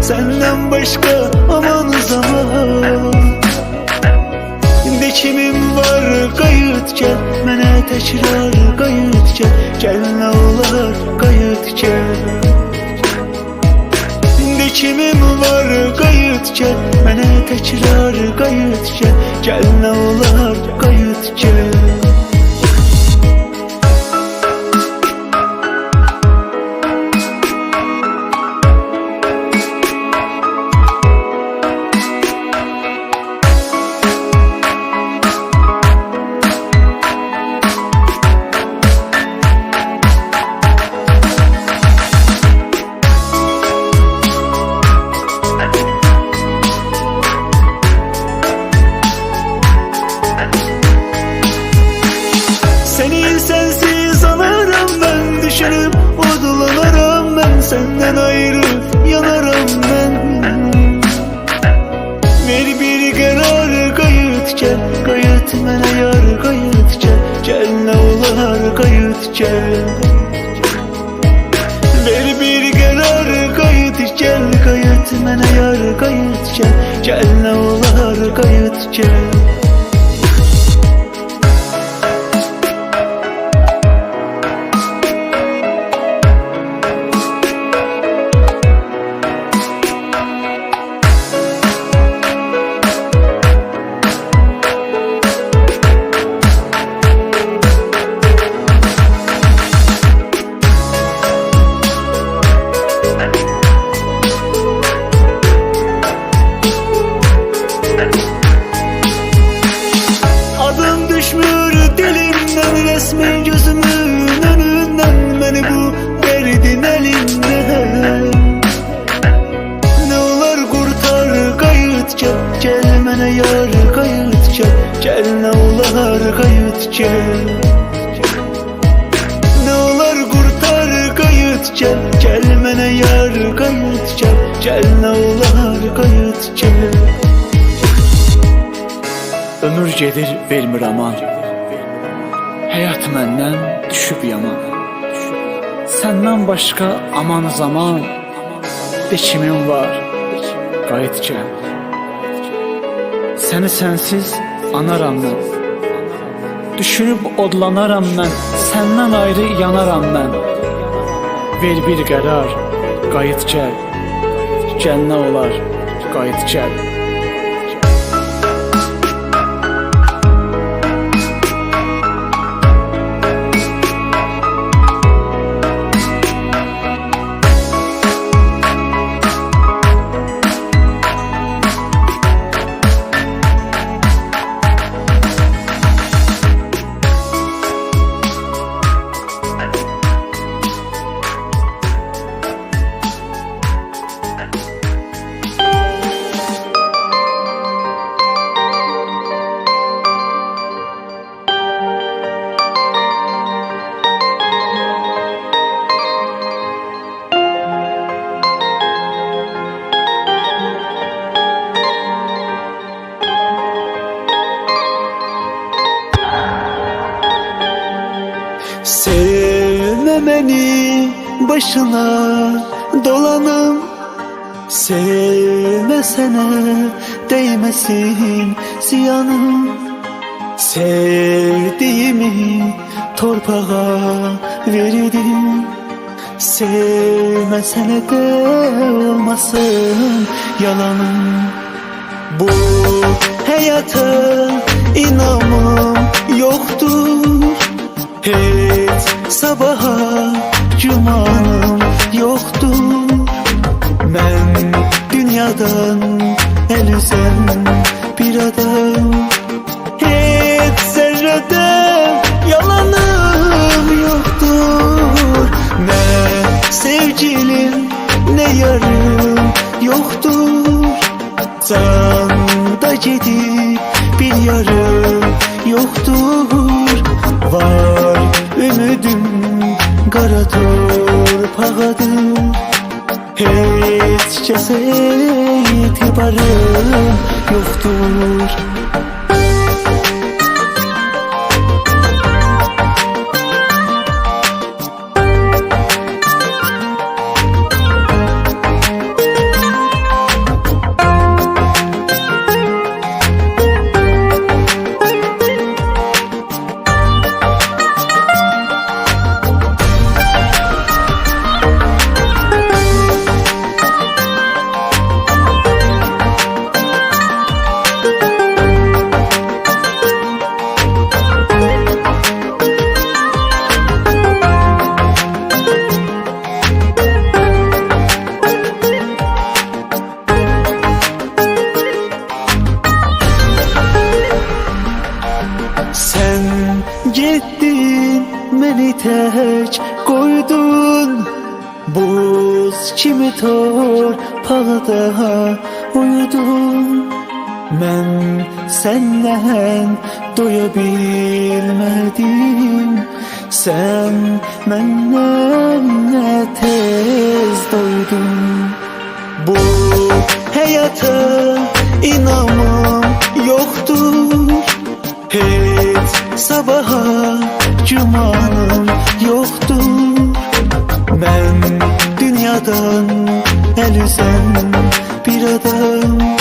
Senden başka aman zaman. Deçimim var kayıt gel Mene gel Gel ne olar kayıt gel Deçimim var kayıt gel Mene gel Gel ne olar kayıt gel Ömür gedir vermir aman Həyat məndən düşüb yaman. Səndən başqa aman zaman Deçimin var. Qayıt gəl Səni sənsiz anaram mən Düşünüb odlanaram mən Səndən ayrı yanaram mən Ver bir qərar Qayıt gəl Gəl nə olar. Qayıt gəl Sevmesene değmesin ziyanım. Sevdiğimi torpağa verdim. Sevmesene de olmasın yalanım. Bu hayata inanmam yoktur. Hiç sabaha cumanım yoktur. Ben dünyadan el üzen bir adam Hiç zerrede yalanım yoktur. Ne sevgilim ne yarım yoktur. Canda gidip bir yarım yoktur. Var ümidim kara torpağadır Hiç kese itibarım yoktur doya bilmədim Sən məndən nə tez doydun Bu həyata inamım yoxdur Heç sabaha gümanım yoxdur Mən dünyadan əl üzən bir adam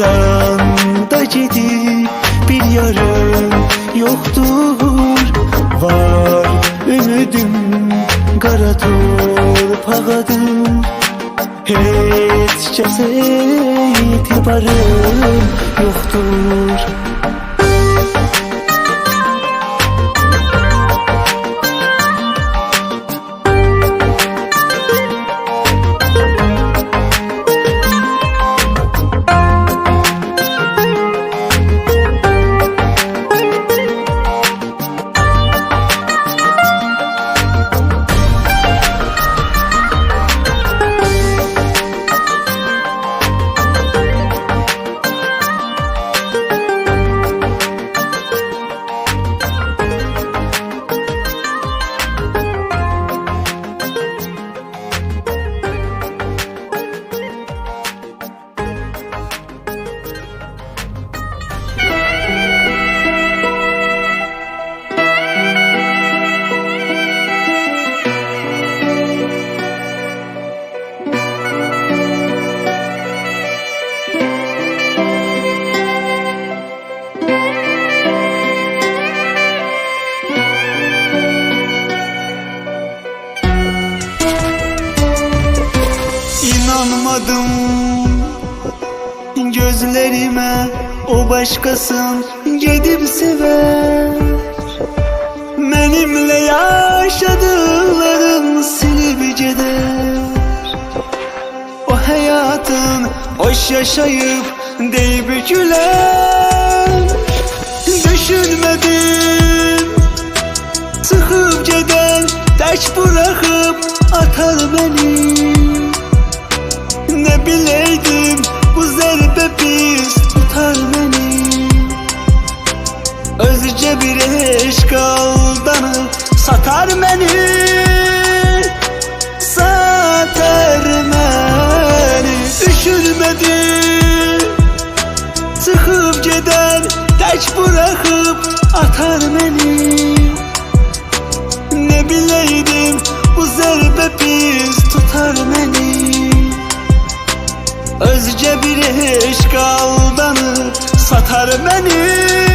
Canda gedib bir yarım yoxdur Var ümidim qara torpağadır Heç kəsə etibarım yoxdur İnanmadım gözlerime o başkasın gedib sever. Benimle yaşadıkların silip gider O hayatın hoş yaşayıp deyip güler. Düşünmedim. Sıkıp giden Tək bırakıp atar beni Ne bileydim? Bu zərbə pis tutar beni. Özce bir eşq aldanıp satar beni. Satar beni. Düşürmedi Sıkıp giden Tək bırakıp atar beni. Ne bileydim bu zərbə pis tutar beni Özce bir eşq aldanıp satar beni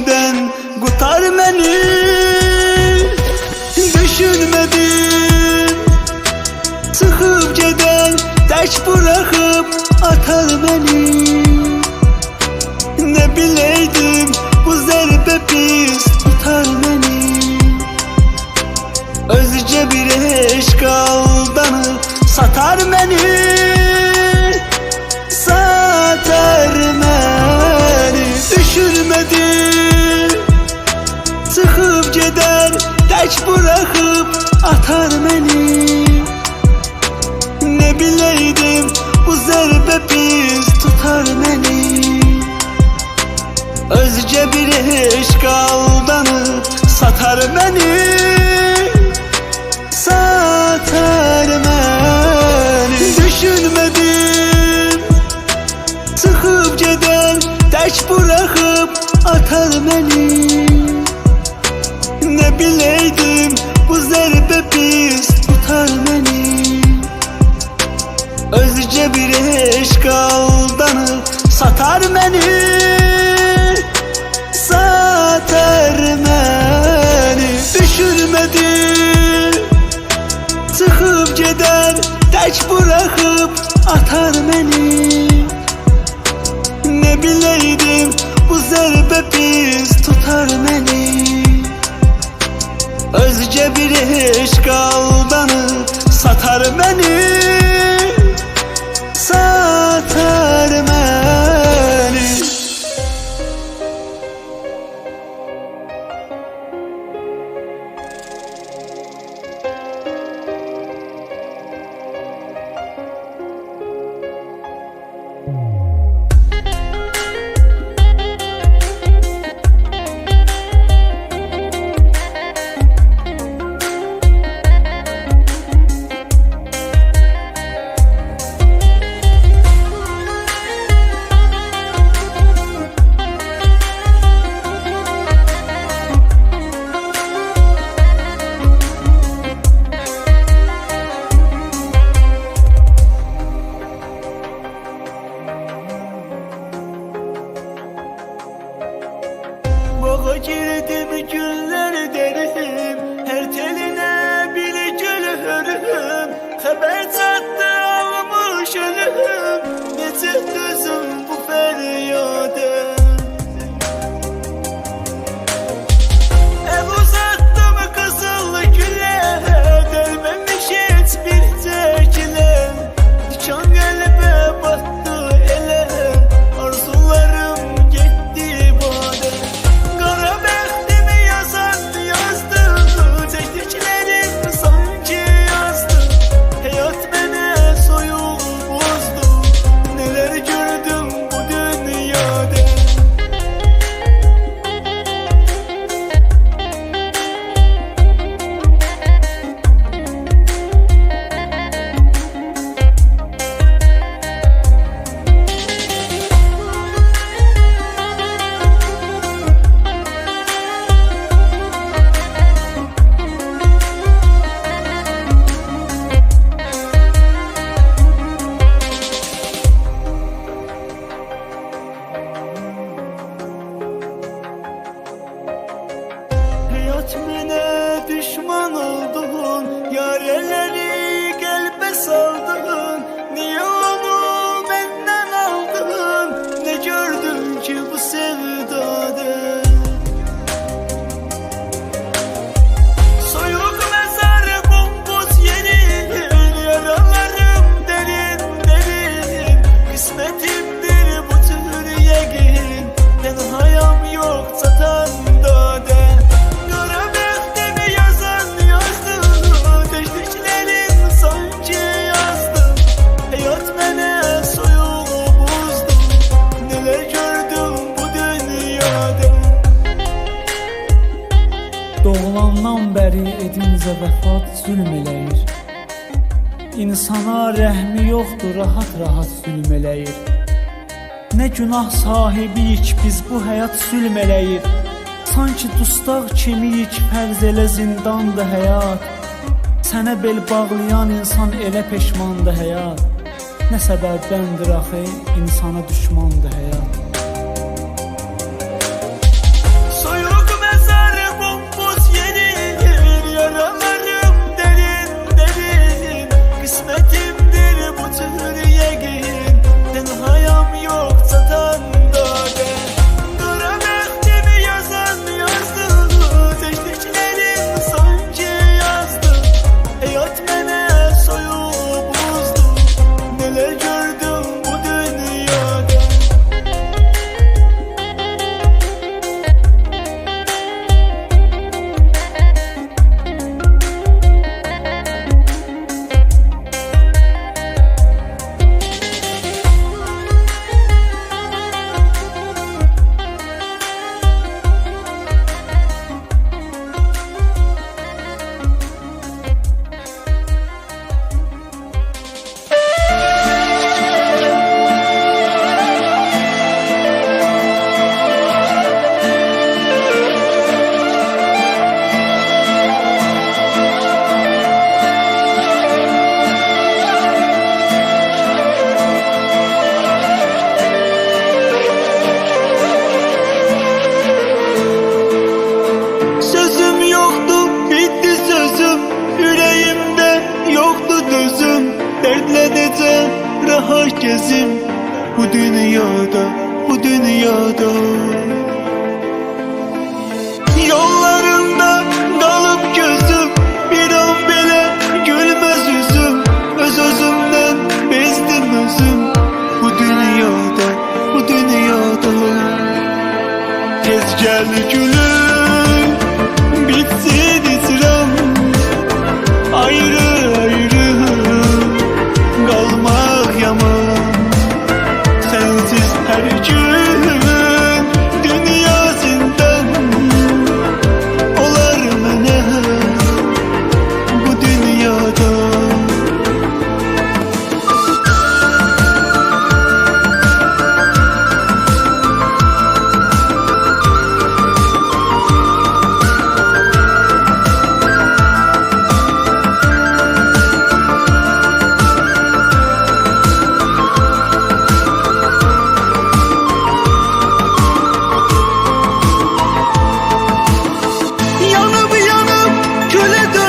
zulmündən qutar beni. Düşünmədim Sıxıb gedən tək bırakıp atar beni. Ne bileydim bu zərbə pis tutar beni. Özce bir eşq aldanıp satar beni Tək bırakıp atar beni. Ne bileydim bu zərbə biz tutar beni. Özce bir eşq aldanıp satar beni. Satar beni. Düşünmedim. Sıkıp geden Tək bırakıp atar beni bileydim bu zərbə biz tutar beni. Özce bir eşq aldanıp satar beni. Satar beni. Düşürmedi Sıkıp gider Tek bırakıp atar beni. Ne bileydim bu zərbə biz tutar beni Özce bir eşq aldanıp satar beni İnsana rəhmi yoxdur, rahat-rahat zülm eləyir Nə günah sahibiyik biz bu həyat zülm eləyir Sanki dustaq kimiyik fərz elə zindandır həyat. Sənə bel bağlayan insan elə peşmandır həyat. Nə səbəbdəndir axı insana düşmandır həyat herkesim bu dünyada, bu dünyada. Yağmur duele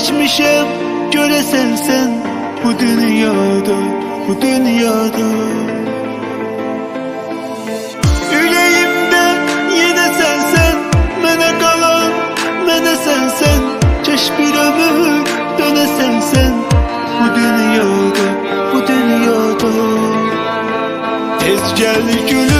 geçmişim göresin sen bu dünyada bu dünyada. Yüreğimde yine sensen mene kalan mene sensen keş bir ömür bu dünyada bu dünyada. Tez gel gülüm.